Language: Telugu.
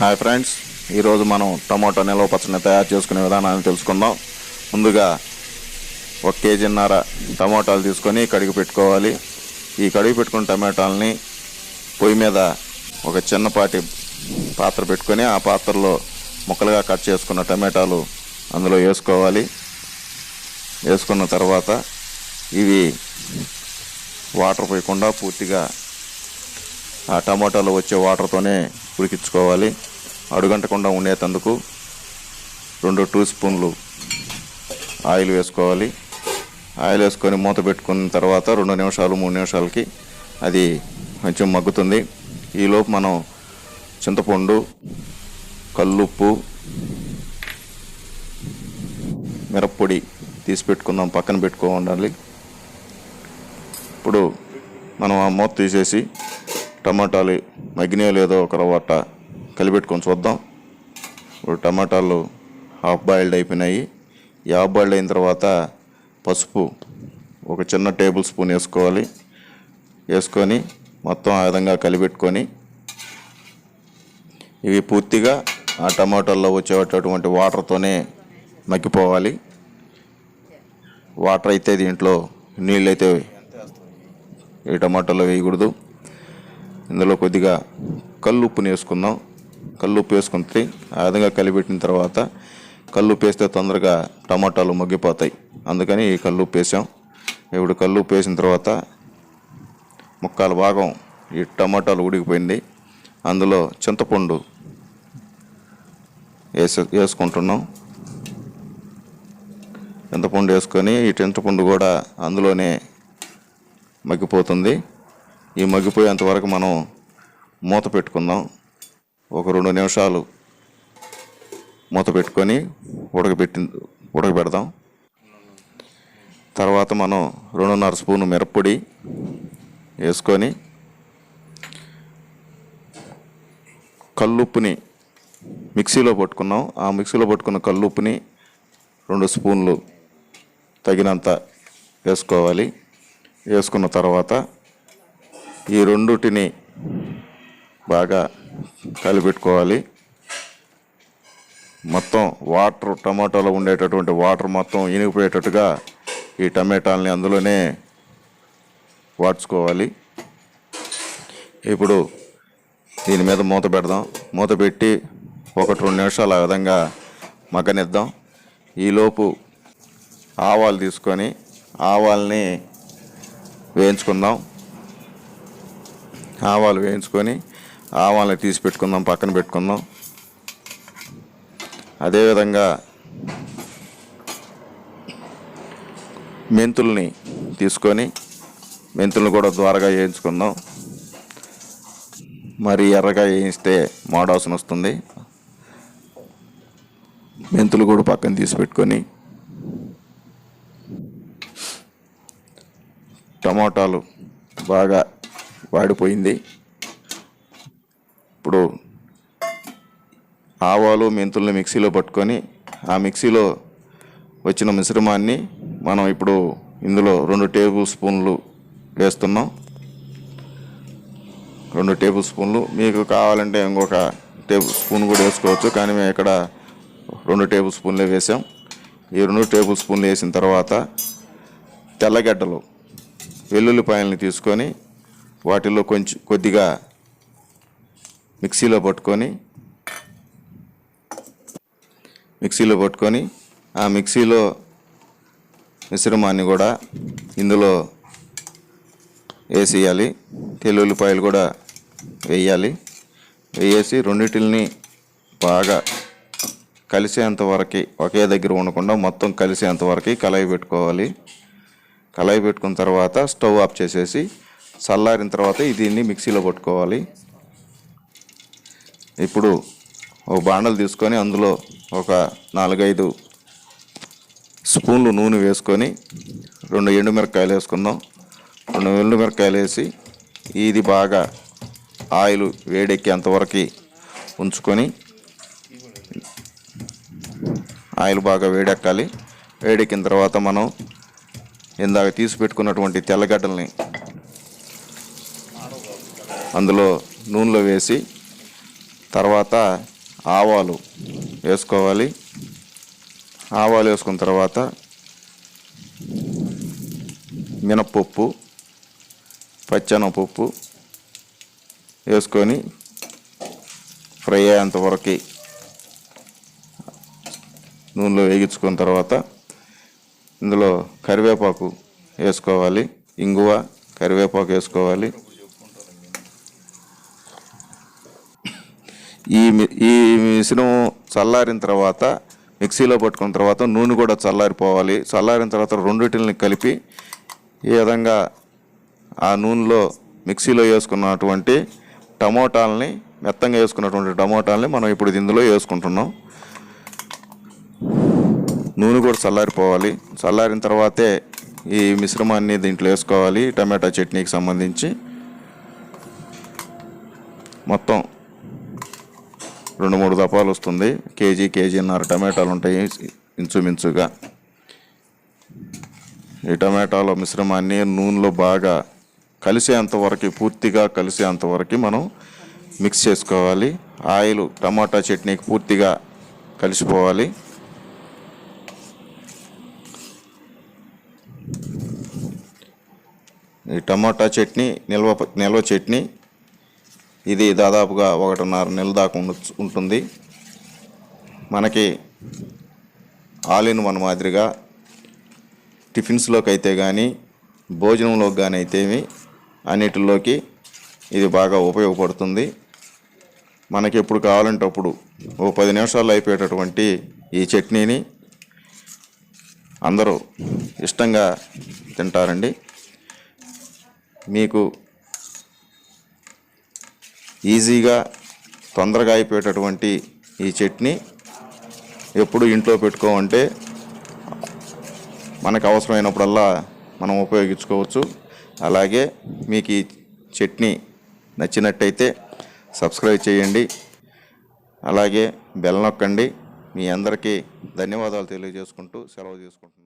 హాయ్ ఫ్రెండ్స్ ఈరోజు మనం టమాటో నిల్వ పచ్చడిని తయారు చేసుకునే విధానాన్ని తెలుసుకుందాం. ముందుగా ఒక కేజీన్నర టమాటాలు తీసుకొని కడిగి పెట్టుకోవాలి. ఈ కడిగి పెట్టుకున్న టమాటాలని పొయ్యి మీద ఒక చిన్నపాటి పాత్ర పెట్టుకొని ఆ పాత్రలో ముక్కలుగా కట్ చేసుకున్న టమాటాలు అందులో వేసుకోవాలి. వేసుకున్న తర్వాత ఇవి వాటర్ పోయకుండా పూర్తిగా ఆ టమాటాలో వచ్చే వాటర్తోనే ఉడికించుకోవాలి. అడుగంటకుండా ఉండేటందుకు రెండు టూ స్పూన్లు ఆయిల్ వేసుకోవాలి. ఆయిల్ వేసుకొని మూత పెట్టుకున్న తర్వాత రెండు నిమిషాలు మూడు నిమిషాలకి అది కొంచెం మగ్గుతుంది. ఈలోపు మనం చింతపండు కల్లుప్పు మిరప్పొడి తీసి పెట్టుకుందాం పక్కన పెట్టుకో ఉండాలి ఇప్పుడు మనం ఆ మూత తీసేసి టమాటాలు మగ్గినాయో లేదో ఒక రవ్వట కలిపెట్టుకొని చూద్దాం. ఇప్పుడు టమాటాలు హాఫ్ బాయిల్డ్ అయిపోయినాయి. ఈ హాఫ్ బాయిల్డ్ అయిన తర్వాత పసుపు ఒక చిన్న టేబుల్ స్పూన్ వేసుకోవాలి. వేసుకొని మొత్తం ఆ విధంగా కలిపెట్టుకొని ఇవి పూర్తిగా ఆ టమాటాల్లో వచ్చేటటువంటి వాటర్తోనే మగ్గిపోవాలి. వాటర్ అయితే దీంట్లో నీళ్ళు అయితే ఈ టమాటాలో వేయకూడదు. ఇందులో కొద్దిగా కల్లుప్పుని వేసుకుందాం. కల్లుప్పు వేసుకుంటే ఆ విధంగా కలిపెట్టిన తర్వాత కళ్ళు వేస్తే తొందరగా టమాటాలు మగ్గిపోతాయి. అందుకని ఈ కళ్ళు వేసాం ఇప్పుడు కళ్ళు వేసిన తర్వాత ముక్కాల భాగం ఈ టమాటాలు ఉడికిపోయింది. అందులో చింతపండు వేసే వేసుకుంటున్నాం. చింతపండు వేసుకొని ఈ చింతపండు కూడా అందులోనే మగ్గిపోతుంది. ఈ మగ్గిపోయేంత వరకు మనం మూత పెట్టుకుందాం. ఒక రెండు నిమిషాలు మూత పెట్టుకొని ఉడకబెట్టి ఉడకబెడదాం. తర్వాత మనం రెండున్నర స్పూను మిరప్పొడి వేసుకొని కల్లుప్పుని మిక్సీలో పట్టుకున్నాం. ఆ మిక్సీలో పట్టుకున్న కల్లుప్పుని రెండు స్పూన్లు తగినంత వేసుకోవాలి. వేసుకున్న తర్వాత ఈ రెండుటిని బాగా కలిపెట్టుకోవాలి. మొత్తం వాటర్ టమాటాలో ఉండేటటువంటి వాటర్ మొత్తం ఇనిగిపోయేటట్టుగా ఈ టమాటాలని అందులోనే వాడ్చుకోవాలి. ఇప్పుడు దీని మీద మూత పెడదాం. మూత పెట్టి ఒకటి రెండు నిమిషాలు ఆ విధంగా మగ్గనిద్దాం. ఈలోపు ఆవాలు తీసుకొని ఆవాల్ని వేయించుకుందాం. ఆవాలు వేయించుకొని ఆవాలని తీసి పెట్టుకుందాం పక్కన పెట్టుకుందాం. అదేవిధంగా మెంతుల్ని తీసుకొని మెంతులను కూడా ద్వారగా వేయించుకుందాం. మరి ఎర్రగా వేయిస్తే మాడవాసన వస్తుంది. మెంతులు కూడా పక్కన తీసి పెట్టుకొని టమాటాలు బాగా వాడిపోయింది. ఇప్పుడు ఆవాలు మెంతుల్ని మిక్సీలో పట్టుకొని ఆ మిక్సీలో వచ్చిన మిశ్రమాన్ని మనం ఇప్పుడు ఇందులో రెండు టేబుల్ స్పూన్లు వేస్తున్నాం. రెండు టేబుల్ స్పూన్లు. మీకు కావాలంటే ఇంకొక టేబుల్ స్పూన్ కూడా వేసుకోవచ్చు కానీ మేము ఇక్కడ రెండు టేబుల్ స్పూన్లే వేసాం. ఈ రెండు టేబుల్ స్పూన్లు వేసిన తర్వాత తెల్లగడ్డలు వెల్లుల్లిపాయలని తీసుకొని వాటిలో కొంచెం కొద్దిగా మిక్సీలో పట్టుకొని మిక్సీలో పట్టుకొని ఆ మిక్సీలో మిశ్రమాన్ని కూడా ఇందులో వేసేయాలి. తెల్లుల్లిపాయలు కూడా వేయాలి. వేసి రెండింటిని బాగా కలిసేంత వరకు ఒకే దగ్గర ఉండకుండా మొత్తం కలిసేంత వరకు కలాయి పెట్టుకోవాలి. కలాయి పెట్టుకున్న తర్వాత స్టవ్ ఆఫ్ చేసేసి చల్లారిన తర్వాత దీన్ని మిక్సీలో పట్టుకోవాలి. ఇప్పుడు ఒక బాండలు తీసుకొని అందులో ఒక నాలుగైదు స్పూన్లు నూనె వేసుకొని రెండు ఎండుమిరపకాయలు వేసుకుందాం. రెండు ఎండుమిరపకాయలు వేసి ఇది బాగా ఆయిల్ వేడెక్కేంతవరకు ఉంచుకొని ఆయిల్ బాగా వేడెక్కాలి. వేడెక్కిన తర్వాత మనం ఇందాక తీసి పెట్టుకున్నటువంటి తెల్లగడ్డల్ని అందులో నూనెలో వేసి తర్వాత ఆవాలు వేసుకోవాలి. ఆవాలు వేసుకున్న తర్వాత మినప్పప్పు పచ్చెనపప్పు వేసుకొని ఫ్రై అయ్యేంత వరకు నూనెలో వేగించుకున్న తర్వాత ఇందులో కరివేపాకు వేసుకోవాలి. ఇంగువ కరివేపాకు వేసుకోవాలి. ఈ ఈ మిశ్రమం చల్లారిన తర్వాత మిక్సీలో పట్టుకున్న తర్వాత నూనె కూడా చల్లారిపోవాలి. చల్లారిన తర్వాత రెండిటిని కలిపి ఈ విధంగా ఆ నూనెలో మిక్సీలో వేసుకున్నటువంటి టమోటాలని మెత్తంగా వేసుకున్నటువంటి టమోటాలని మనం ఇప్పుడు ఇందులో వేసుకుంటున్నాం. నూనె కూడా చల్లారిపోవాలి. చల్లారిన తర్వాతే ఈ మిశ్రమాన్ని దీంట్లో వేసుకోవాలి. టమాటా చట్నీకి సంబంధించి. మొత్తం రెండు మూడు దపాలు వస్తుంది. కేజీ కేజీన్నర టమాటాలు ఉంటాయి ఇంచుమించుగా. ఈ టమాటాల మిశ్రమాన్ని నూనెలో బాగా కలిసేంతవరకు పూర్తిగా కలిసేంతవరకు మనం మిక్స్ చేసుకోవాలి. ఆయిల్ టమాటా చట్నీకి పూర్తిగా కలిసిపోవాలి. ఈ టమాటా చట్నీ నిల్వ నిల్వ చట్నీ ఇది దాదాపుగా ఒకటిన్నర నెల దాకా ఉంటుంది. మనకి ఆల్ ఇన్ వన్ మాదిరిగా టిఫిన్స్లోకి అయితే కానీ భోజనంలోకి కానీ అయితేమి అన్నిటిలోకి ఇది బాగా ఉపయోగపడుతుంది. మనకి ఎప్పుడు కావాలంటే అప్పుడు ఓ పది నిమిషాల్లో అయిపోయేటటువంటి ఈ చట్నీని అందరూ ఇష్టంగా తింటారండి. మీకు ఈజీగా తొందరగా అయిపోయేటటువంటి ఈ చట్నీ ఎప్పుడు ఇంట్లో పెట్టుకోమంటే మనకు అవసరమైనప్పుడల్లా మనం ఉపయోగించుకోవచ్చు. అలాగే మీకు ఈ చట్నీ నచ్చినట్టయితే సబ్స్క్రైబ్ చేయండి. అలాగే బెల్ నొక్కండి. మీ అందరికీ ధన్యవాదాలు తెలియజేసుకుంటూ సెలవు తీసుకుంటున్నాను.